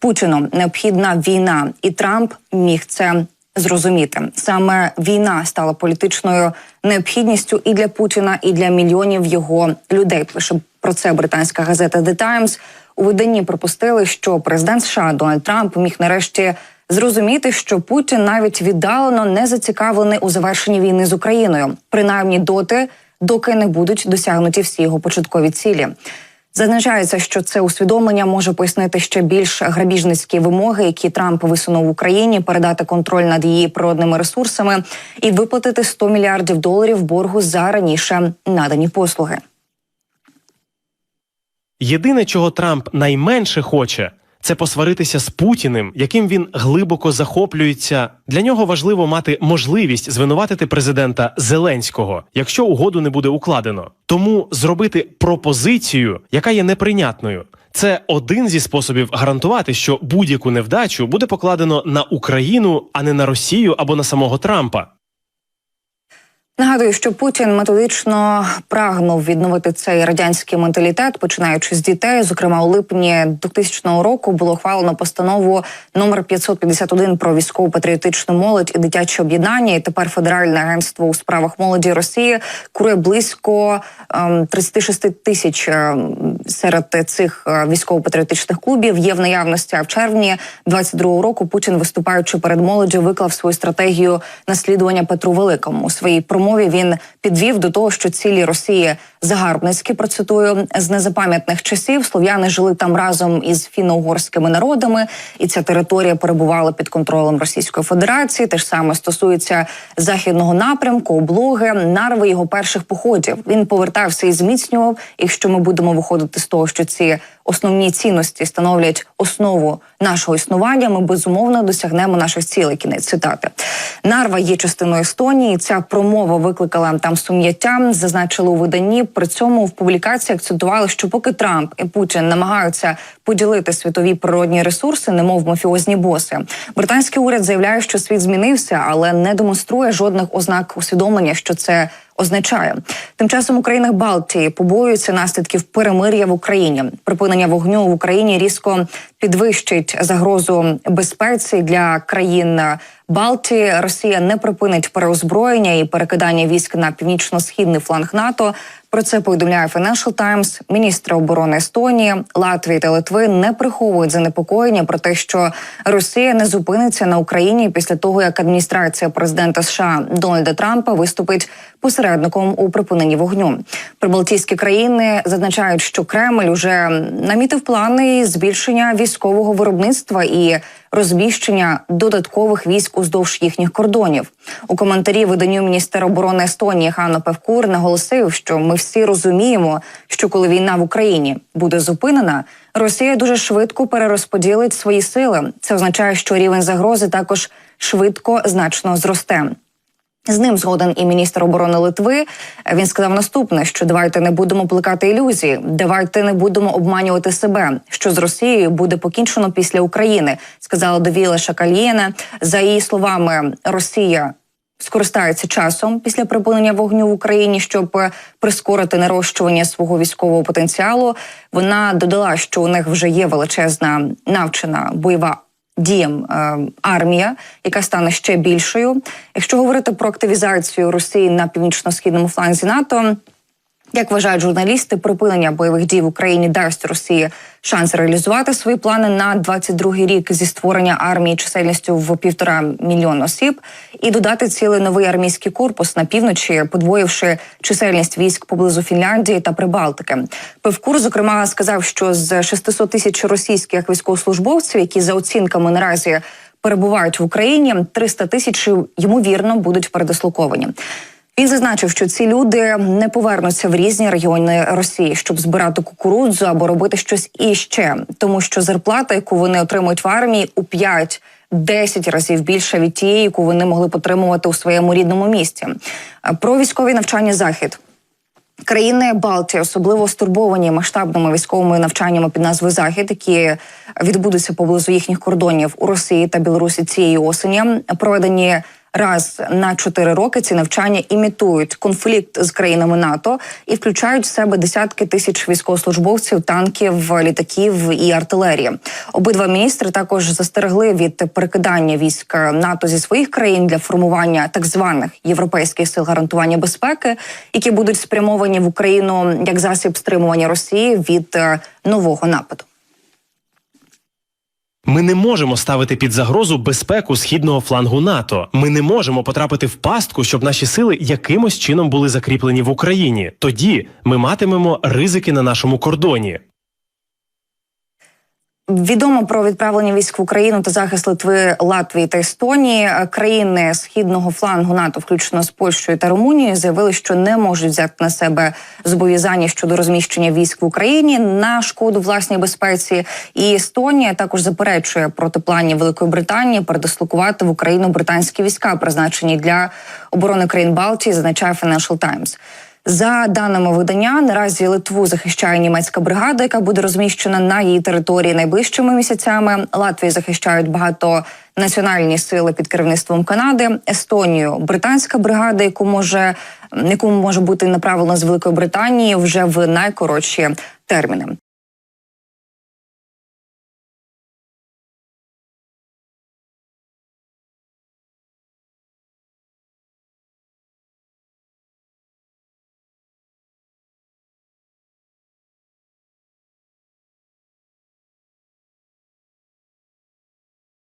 Путіну необхідна війна, і Трамп міг це зрозуміти. Саме війна стала політичною необхідністю і для Путіна, і для мільйонів його людей. Пише про це британська газета The Times. У виданні припустили, що президент США Дональд Трамп міг нарешті зрозуміти, що Путін навіть віддалено не зацікавлений у завершенні війни з Україною, принаймні доти, доки не будуть досягнуті всі його початкові цілі. Зазначається, що це усвідомлення може пояснити ще більш грабіжницькі вимоги, які Трамп висунув Україні, передати контроль над її природними ресурсами і виплатити 100 мільярдів доларів боргу за раніше надані послуги. Єдине, чого Трамп найменше хоче, це посваритися з Путіним, яким він глибоко захоплюється. Для нього важливо мати можливість звинуватити президента Зеленського, якщо угоду не буде укладено. Тому зробити пропозицію, яка є неприйнятною. Це один зі способів гарантувати, що будь-яку невдачу буде покладено на Україну, а не на Росію або на самого Трампа. Нагадую, що Путін методично прагнув відновити цей радянський менталітет, починаючи з дітей. Зокрема, у липні 2000 року було ухвалено постанову номер 551 про військово патріотичну молодь і дитяче об'єднання. І тепер Федеральне агентство у справах молоді Росії курує близько ем, 36 тисяч ем, серед цих е, військово-патріотичних клубів. Є в наявності. А в червні 22-го року Путін, виступаючи перед молоддю, виклав свою стратегію наслідування Петру Великому у своїй промові. Він підвів до того, що цілі Росії загарбницькі процитую з незапам'ятних часів. Слов'яни жили там разом із фіно-угорськими народами, і ця територія перебувала під контролем Російської Федерації. Те ж саме стосується західного напрямку, облоги, нарви його перших походів. Він повертався і зміцнював. Якщо ми будемо виходити з того, що ці основні цінності становлять основу нашого існування, ми безумовно досягнемо наших цілей. Кінець цитати. Нарва є частиною Естонії. Ця промова викликала там сум'яття. Зазначили у виданні. При цьому в публікації акцентували, що поки Трамп і Путін намагаються поділити світові природні ресурси, немов мафіозні боси. Британський уряд заявляє, що світ змінився, але не демонструє жодних ознак усвідомлення, що це означає. Тим часом у країнах Балтії побоюються наслідків перемир'я в Україні. Припинення вогню в Україні різко підвищить загрозу безпеці для країн. Балтії Росія не припинить переозброєння і перекидання військ на північно-східний фланг НАТО. Про це повідомляє Financial Times. Міністри оборони Естонії, Латвії та Литви не приховують занепокоєння про те, що Росія не зупиниться на Україні після того, як адміністрація президента США Дональда Трампа виступить посередником у припиненні вогню. Прибалтійські країни зазначають, що Кремль уже намітив плани збільшення військового виробництва і розміщення додаткових військ уздовж їхніх кордонів. У коментарі виданню міністра оборони Естонії Ханна Певкур наголосив, що ми всі розуміємо, що коли війна в Україні буде зупинена, Росія дуже швидко перерозподілить свої сили. Це означає, що рівень загрози також швидко значно зросте. З ним згоден і міністр оборони Литви. Він сказав наступне: що давайте не будемо плекати ілюзії, давайте не будемо обманювати себе. Що з Росією буде покінчено після України, сказала Довіла Шакальєна. За її словами, Росія. Скористається часом після припинення вогню в Україні, щоб прискорити нарощування свого військового потенціалу. Вона додала, що у них вже є величезна навчена бойова діям е, армія, яка стане ще більшою. Якщо говорити про активізацію Росії на північно-східному фланзі НАТО. Як вважають журналісти, припинення бойових дій в Україні дасть Росії шанс реалізувати свої плани на 22-й рік зі створення армії чисельністю в півтора мільйона осіб і додати цілий новий армійський корпус на півночі, подвоївши чисельність військ поблизу Фінляндії та Прибалтики. Певкур, зокрема, сказав, що з 600 тисяч російських військовослужбовців, які за оцінками наразі перебувають в Україні, 300 тисяч ймовірно будуть передислоковані. Він зазначив, що ці люди не повернуться в різні регіони Росії, щоб збирати кукурудзу або робити щось іще, тому що зарплата, яку вони отримують в армії, у 5-10 разів більша від тієї, яку вони могли б отримувати у своєму рідному місті. Про військові навчання захід. Країни Балтії особливо стурбовані масштабними військовими навчаннями під назвою Захід, які відбудуться поблизу їхніх кордонів у Росії та Білорусі цієї осені. Проведені Раз на чотири роки ці навчання імітують конфлікт з країнами НАТО і включають в себе десятки тисяч військовослужбовців, танків, літаків і артилерії. Обидва міністри також застерегли від перекидання військ НАТО зі своїх країн для формування так званих європейських сил гарантування безпеки, які будуть спрямовані в Україну як засіб стримування Росії від е, нового нападу. Ми не можемо ставити під загрозу безпеку східного флангу НАТО. Ми не можемо потрапити в пастку, щоб наші сили якимось чином були закріплені в Україні. Тоді ми матимемо ризики на нашому кордоні. Відомо про відправлення військ в Україну та захист Литви, Латвії та Естонії. Е, Країни східного флангу НАТО, включно з Польщею та Румунією, заявили, що не можуть взяти на себе зобов'язання щодо розміщення військ в Україні на шкоду власній безпеці. І Естонія також заперечує проти планів Великої Британії передислокувати в Україну британські війська, призначені для оборони країн Балтії, зазначає Financial Times. За даними видання, наразі Литву захищає німецька бригада, яка буде розміщена на її території найближчими місяцями. Латвію захищають багато. Національні сили під керівництвом Канади, Естонію, британська бригада, яку може яку може бути направлено з Великої Британії вже в найкоротші терміни.